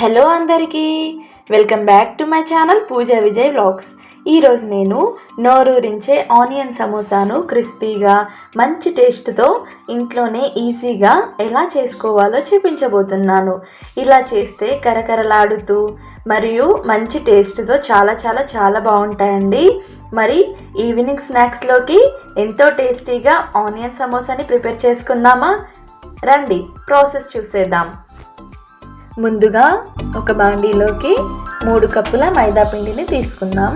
Hello అందరికీ. Welcome back to my channel Pooja Vijay vlogs. ఈరోజు నేను నోరూరించే ఆనియన్ సమోసాను క్రిస్పీగా మంచి టేస్ట్తో ఇంట్లోనే ఈజీగా ఎలా చేసుకోవాలో చూపించబోతున్నాను. ఇలా చేస్తే కరకరలాడుతూ మరియు మంచి టేస్ట్తో చాలా చాలా చాలా బాగుంటాయండి. మరి ఈవినింగ్ స్నాక్స్లోకి ఎంతో టేస్టీగా ఆనియన్ సమోసాని ప్రిపేర్ చేసుకుందామా? రండి ప్రాసెస్ చూసేద్దాం. ముందుగా ఒక బాండీలోకి మూడు కప్పుల మైదా పిండిని తీసుకుందాం.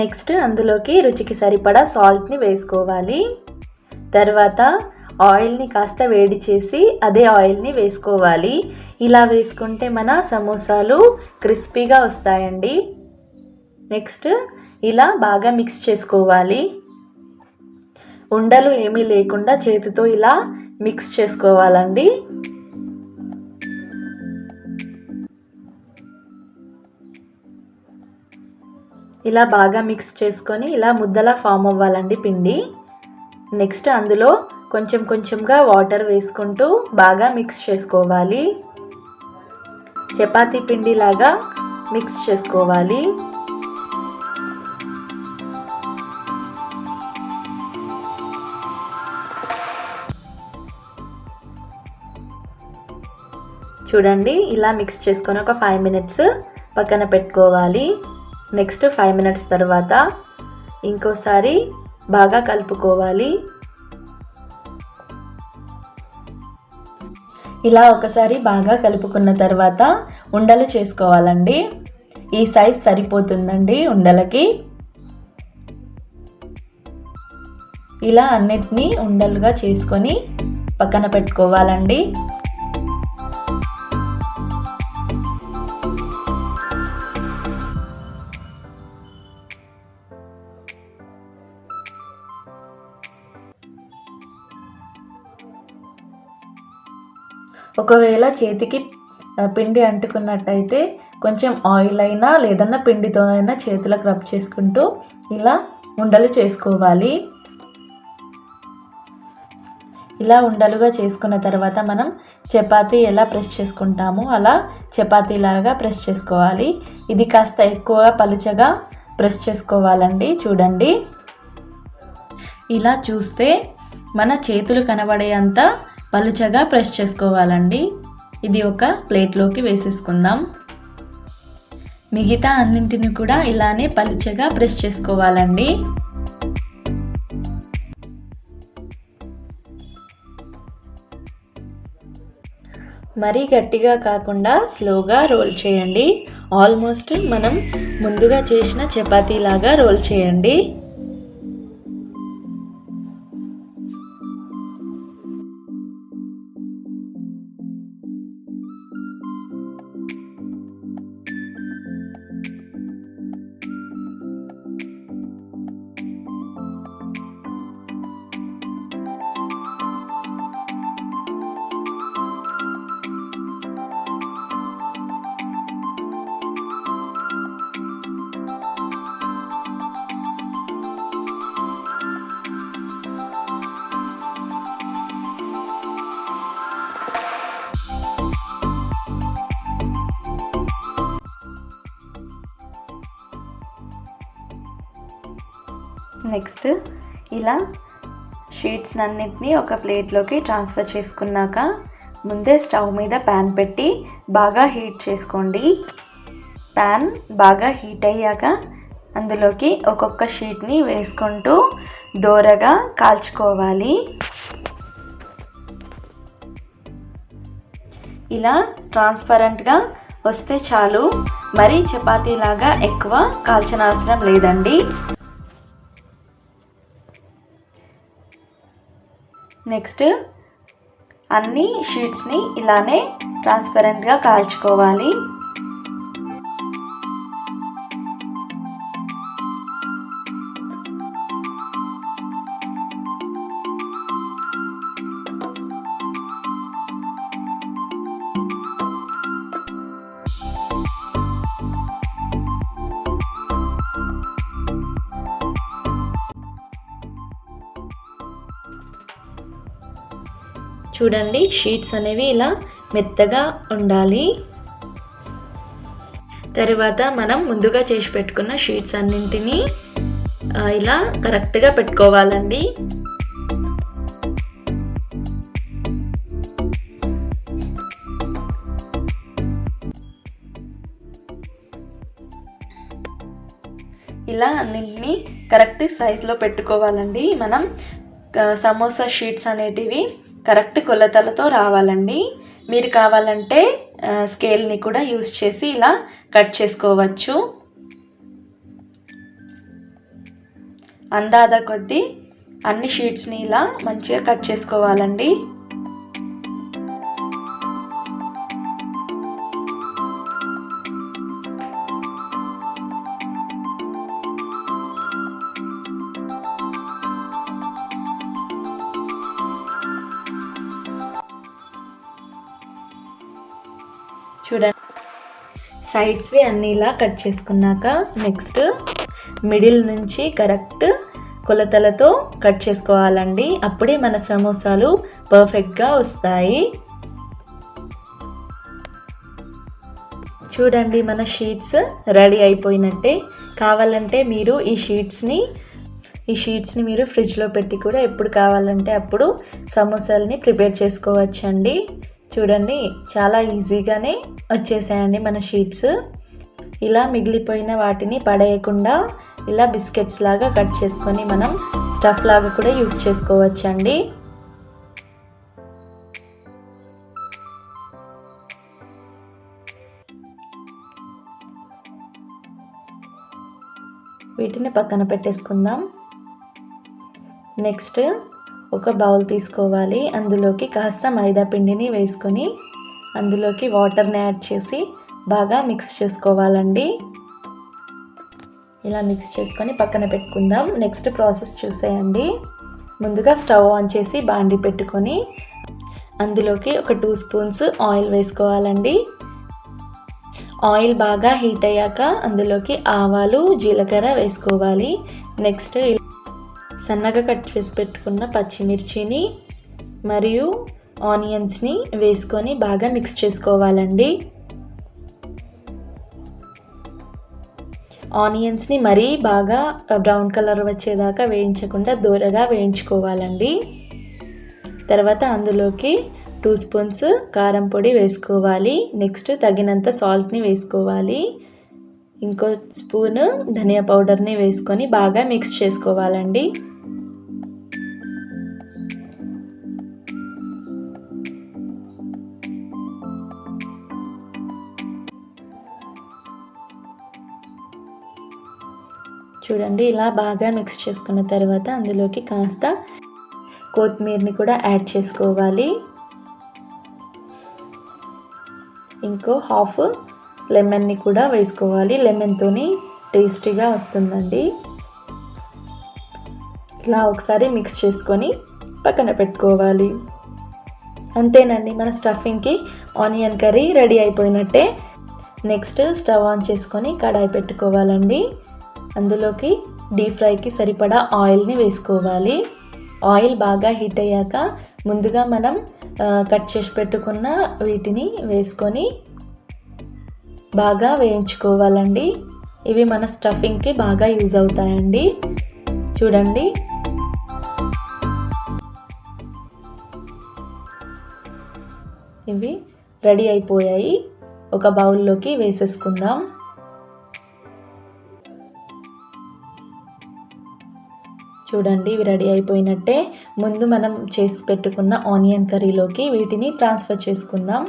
నెక్స్ట్ అందులోకి రుచికి సరిపడా సాల్ట్ని వేసుకోవాలి. తర్వాత ఆయిల్ని కాస్త వేడి చేసి అదే ఆయిల్ని వేసుకోవాలి. ఇలా వేసుకుంటే మన సమోసాలు క్రిస్పీగా వస్తాయండి. నెక్స్ట్ ఇలా బాగా మిక్స్ చేసుకోవాలి. ఉండలు ఏమీ లేకుండా చేతితో ఇలా మిక్స్ చేసుకోవాలండి. ఇలా బాగా మిక్స్ చేసుకొని ఇలా ముద్దలా ఫామ్ అవ్వాలండి పిండి. నెక్స్ట్ అందులో కొంచెం కొంచెంగా వాటర్ వేసుకుంటూ బాగా మిక్స్ చేసుకోవాలి. చపాతీ పిండి లాగా మిక్స్ చేసుకోవాలి. చూడండి. ఇలా మిక్స్ చేసుకొని ఒక ఫైవ్ మినిట్స్ పక్కన పెట్టుకోవాలి. నెక్స్ట్ ఫైవ్ మినిట్స్ తర్వాత ఇంకోసారి బాగా కలుపుకోవాలి. ఇలా ఒకసారి బాగా కలుపుకున్న తర్వాత ఉండలు చేసుకోవాలండి. ఈ సైజ్ సరిపోతుందండి ఉండలకి. ఇలా అన్నిటినీ ఉండలుగా చేసుకొని పక్కన పెట్టుకోవాలండి. ఒకవేళ చేతికి పిండి అంటుకున్నట్టయితే కొంచెం ఆయిల్ అయినా లేదన్నా పిండితో అయినా చేతులకు రబ్ చేసుకుంటూ ఇలా ఉండలు చేసుకోవాలి. ఇలా ఉండలుగా చేసుకున్న తర్వాత మనం చపాతీ ఎలా ప్రెస్ చేసుకుంటామో అలా చపాతీలాగా ప్రెస్ చేసుకోవాలి. ఇది కాస్త ఎక్కువగా పలుచగా ప్రెస్ చేసుకోవాలండి చూడండి. ఇలా చూస్తే మన చేతులు కనబడేంత పలుచగా ప్రెస్ చేసుకోవాలండి. ఇది ఒక ప్లేట్లోకి వేసేసుకుందాం. మిగతా అన్నింటిని కూడా ఇలానే పలుచగా ప్రెస్ చేసుకోవాలండి. మరీ గట్టిగా కాకుండా స్లోగా రోల్ చేయండి. ఆల్మోస్ట్ మనం ముందుగా చేసిన చపాతీ లాగా రోల్ చేయండి. నెక్స్ట్ ఇలా షీట్స్ అన్నిటినీ ఒక ప్లేట్లోకి ట్రాన్స్ఫర్ చేసుకున్నాక ముందే స్టవ్ మీద ప్యాన్ పెట్టి బాగా హీట్ చేసుకోండి. ప్యాన్ బాగా హీట్ అయ్యాక అందులోకి ఒక్కొక్క షీట్ని వేసుకుంటూ దోరగా కాల్చుకోవాలి. ఇలా ట్రాన్స్పరెంట్గా వస్తే చాలు. మరీ చపాతీలాగా ఎక్కువ కాల్చనవసరం లేదండి. నెక్స్ట్ అన్ని షీట్స్ని ఇలానే ట్రాన్స్పరెంట్గా కాల్చుకోవాలి. చూడండి షీట్స్ అనేవి ఇలా మెత్తగా ఉండాలి. తర్వాత మనం ముందుగా చేసి పెట్టుకున్న షీట్స్ అన్నింటినీ ఇలా కరెక్ట్గా పెట్టుకోవాలండి. ఇలా అన్నింటినీ కరెక్ట్ సైజులో పెట్టుకోవాలండి. మనం సమోసా షీట్స్ అనేటివి కరెక్ట్ కొలతలతో రావాలండి. మీరు కావాలంటే స్కేల్ని కూడా యూస్ చేసి ఇలా కట్ చేసుకోవచ్చు. అందాద కొద్దీ అన్ని షీట్స్ని ఇలా మంచిగా కట్ చేసుకోవాలండి. సైడ్స్వి అన్నీ ఇలా కట్ చేసుకున్నాక నెక్స్ట్ మిడిల్ నుంచి కరెక్ట్ కొలతలతో కట్ చేసుకోవాలండి. అప్పుడే మన సమోసాలు పర్ఫెక్ట్గా వస్తాయి. చూడండి మన షీట్స్ రెడీ అయిపోయినట్టే. కావాలంటే మీరు ఈ షీట్స్ని ఈ షీట్స్ని మీరు ఫ్రిడ్జ్లో పెట్టి కూడా ఎప్పుడు కావాలంటే అప్పుడు సమోసాలని ప్రిపేర్ చేసుకోవచ్చండి. చూడండి చాలా ఈజీగానే వచ్చేసాయండి మన షీట్స్. ఇలా మిగిలిపోయిన వాటిని పడేయకుండా ఇలా బిస్కెట్స్ లాగా కట్ చేసుకొని మనం స్టఫ్ లాగా కూడా యూస్ చేసుకోవచ్చండి. వీటిని పక్కన పెట్టేసుకుందాం. నెక్స్ట్ ఒక బౌల్ తీసుకోవాలి. అందులోకి కాస్త మైదా పిండిని వేసుకొని అందులోకి వాటర్ని యాడ్ చేసి బాగా మిక్స్ చేసుకోవాలండి. ఇలా మిక్స్ చేసుకొని పక్కన పెట్టుకుందాం. నెక్స్ట్ ప్రాసెస్ చూసేయండి. ముందుగా స్టవ్ ఆన్ చేసి బాండి పెట్టుకొని అందులోకి ఒక టూ స్పూన్స్ ఆయిల్ వేసుకోవాలండి. ఆయిల్ బాగా హీట్ అయ్యాక అందులోకి ఆవాలు జీలకర్ర వేసుకోవాలి. నెక్స్ట్ సన్నగా కట్ చేసి పెట్టుకున్న పచ్చిమిర్చిని మరియు ఆనియన్స్ని వేసుకొని బాగా మిక్స్ చేసుకోవాలండి. ఆనియన్స్ని మరీ బాగా బ్రౌన్ కలర్ వచ్చేదాకా వేయించకుండా దూరగా వేయించుకోవాలండి. తర్వాత అందులోకి టూ స్పూన్స్ కారం పొడి వేసుకోవాలి. నెక్స్ట్ తగినంత సాల్ట్ని వేసుకోవాలి. ఇంకో స్పూను ధనియా పౌడర్ని వేసుకొని బాగా మిక్స్ చేసుకోవాలండి. చూడండి ఇలా బాగా మిక్స్ చేసుకున్న తర్వాత అందులోకి కాస్త కొత్తిమీరని కూడా యాడ్ చేసుకోవాలి. ఇంకో హాఫ్ లెమన్ని కూడా వేసుకోవాలి. లెమన్తోని టేస్టీగా వస్తుందండి. ఇలా ఒకసారి మిక్స్ చేసుకొని పక్కన పెట్టుకోవాలి. అంతేనండి మన స్టఫింగ్కి ఆనియన్ కర్రీ రెడీ అయిపోయినట్టే. నెక్స్ట్ స్టవ్ ఆన్ చేసుకొని కడాయి పెట్టుకోవాలండి. అందులోకి డీప్ ఫ్రైకి సరిపడా ఆయిల్ని వేసుకోవాలి. ఆయిల్ బాగా హీట్ అయ్యాక ముందుగా మనం కట్ చేసి పెట్టుకున్న వీటిని వేసుకొని బాగా వేయించుకోవాలండి. ఇవి మన స్టఫింగ్కి బాగా యూజ్ అవుతాయండి. చూడండి. ఇవి రెడీ అయిపోయాయి. ఒక బౌల్లోకి వేసేసుకుందాం. చూడండి ఇవి రెడీ అయిపోయినట్టే. ముందు మనం చేసి పెట్టుకున్న ఆనియన్ కర్రీలోకి వీటిని ట్రాన్స్ఫర్ చేసుకుందాం.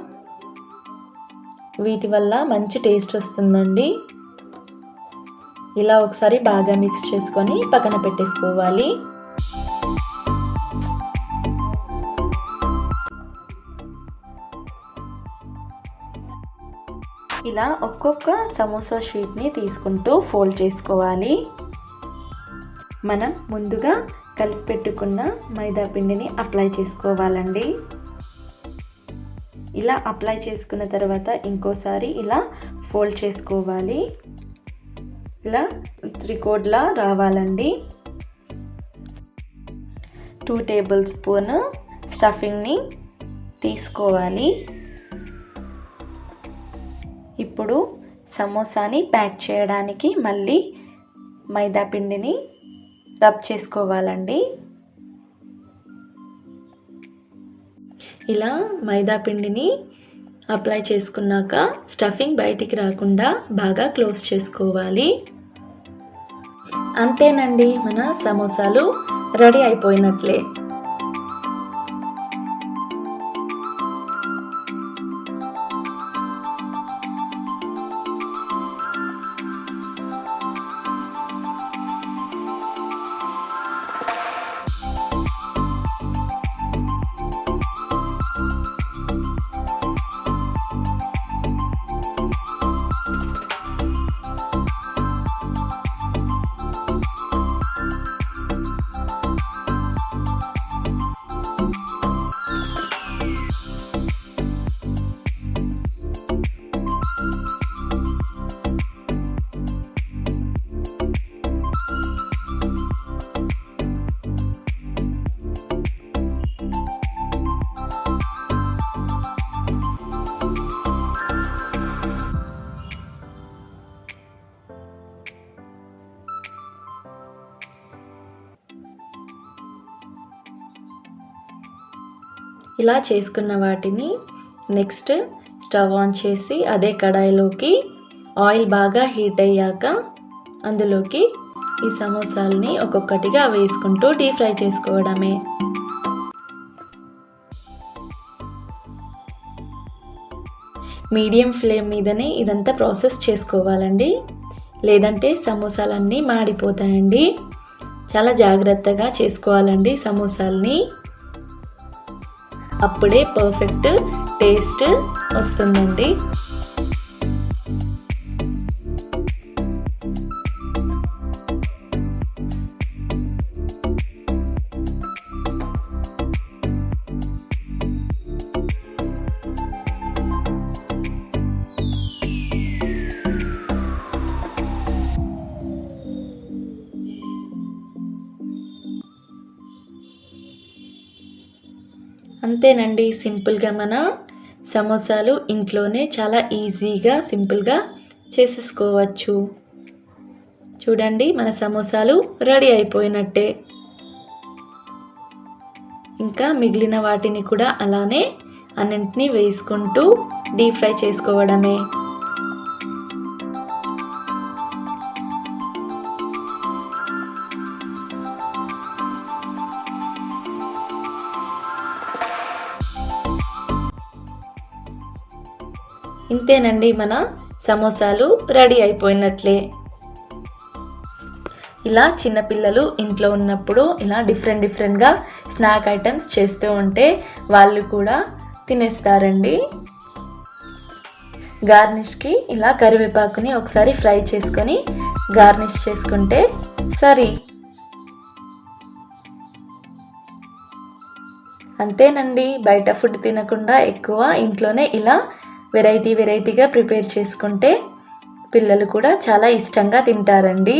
వీటి వల్ల మంచి టేస్ట్ వస్తుందండి. ఇలా ఒకసారి బాగా మిక్స్ చేసుకొని పక్కన పెట్టేసుకోవాలి. ఇలా ఒక్కొక్క సమోసా షీట్ని తీసుకుంటూ ఫోల్డ్ చేసుకోవాలి. మనం ముందుగా కలిపి పెట్టుకున్న మైదా పిండిని అప్లై చేసుకోవాలండి. ఇలా అప్లై చేసుకున్న తర్వాత ఇంకోసారి ఇలా ఫోల్డ్ చేసుకోవాలి. ఇలా త్రికోడ్లా రావాలండి. టూ టేబుల్ స్పూన్ స్టఫింగ్ని తీసుకోవాలి. ఇప్పుడు సమోసాని ప్యాక్ చేయడానికి మళ్ళీ మైదా పిండిని రబ్ చేసుకోవాలండి. ఇలా మైదా పిండిని అప్లై చేసుకున్నాక స్టఫింగ్ బయటికి రాకుండా బాగా క్లోజ్ చేసుకోవాలి. అంతేనండి మన సమోసాలు రెడీ అయిపోయినట్లే. ఇలా చేసుకున్న వాటిని నెక్స్ట్ స్టవ్ ఆన్ చేసి అదే కడాయిలోకి ఆయిల్ బాగా హీట్ అయ్యాక అందులోకి ఈ సమోసాలని ఒక్కొక్కటిగా వేసుకుంటూ డీప్ ఫ్రై చేసుకోవడమే. మీడియం ఫ్లేమ్ మీదనే ఇదంతా ప్రాసెస్ చేసుకోవాలండి. లేదంటే సమోసాలన్నీ మాడిపోతాయండి. చాలా జాగ్రత్తగా చేసుకోవాలండి సమోసాలని. అప్పుడే పర్ఫెక్ట్ టేస్ట్ వస్తుందండి. అంతేనండి. సింపుల్గా మన సమోసాలు ఇంట్లోనే చాలా ఈజీగా సింపుల్గా చేసేసుకోవచ్చు. చూడండి మన సమోసాలు రెడీ అయిపోయినట్టే. ఇంకా మిగిలిన వాటిని కూడా అలానే అన్నింటినీ వేసుకుంటూ డీప్ ఫ్రై చేసుకోవడమే. ఇంతేనండి మన సమోసాలు రెడీ అయిపోయినట్లే. ఇలా చిన్నపిల్లలు ఇంట్లో ఉన్నప్పుడు ఇలా డిఫరెంట్ డిఫరెంట్గా స్నాక్ ఐటమ్స్ చేస్తూ ఉంటే వాళ్ళు కూడా తినేస్తారండి. గార్నిష్కి ఇలా కరివేపాకుని ఒకసారి ఫ్రై చేసుకొని గార్నిష్ చేసుకుంటే సరి. అంతేనండి బయట ఫుడ్ తినకుండా ఎక్కువ ఇంట్లోనే ఇలా వెరైటీ వెరైటీగా ప్రిపేర్ చేసుకుంటే పిల్లలు కూడా చాలా ఇష్టంగా తింటారండి.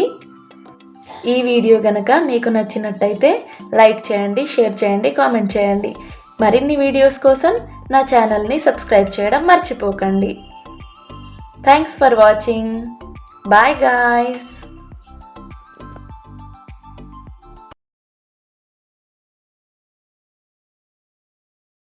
ఈ వీడియో కనుక మీకు నచ్చినట్టయితే లైక్ చేయండి షేర్ చేయండి కామెంట్ చేయండి. మరిన్ని వీడియోస్ కోసం నా ఛానల్ని సబ్స్క్రైబ్ చేయడం మర్చిపోకండి. Thanks for watching. Bye guys.